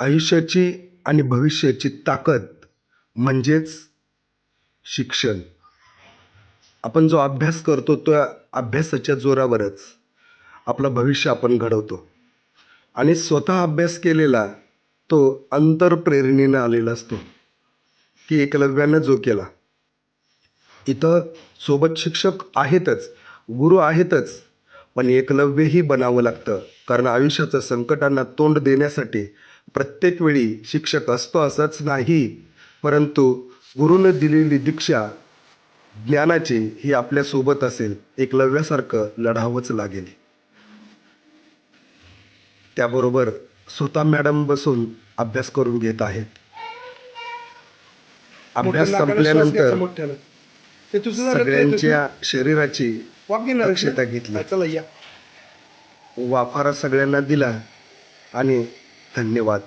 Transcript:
आयुष्याची आणि भविष्याची ताकद म्हणजेच शिक्षण. आपण जो अभ्यास करतो त्या अभ्यासाच्या जोरावरच आपलं भविष्य आपण घडवतो. आणि स्वतः अभ्यास केलेला तो अंतरप्रेरणेनं आलेला असतो. की एकलव्यानं जो केला. इथं सोबत शिक्षक आहेतच गुरु आहेतच पण एकलव्यही बनावं लागतं. कारण आयुष्याचं संकटांना तोंड देण्यासाठी प्रत्येक वेळी शिक्षक असतो असंच नाही. परंतु गुरुनं दिलेली दीक्षा ज्ञानाची ही आपल्यासोबत असेल एकलव्यासारखं लढावंच लागेल. त्याबरोबर स्वतः मॅडम बसून अभ्यास करून घेत आहेत. अभ्यास संपल्यानंतर सगळ्यांच्या शरीराची वापीनं दक्षता घेतली. चला या. वाफारा सगळ्यांना दिला आणि धन्यवाद.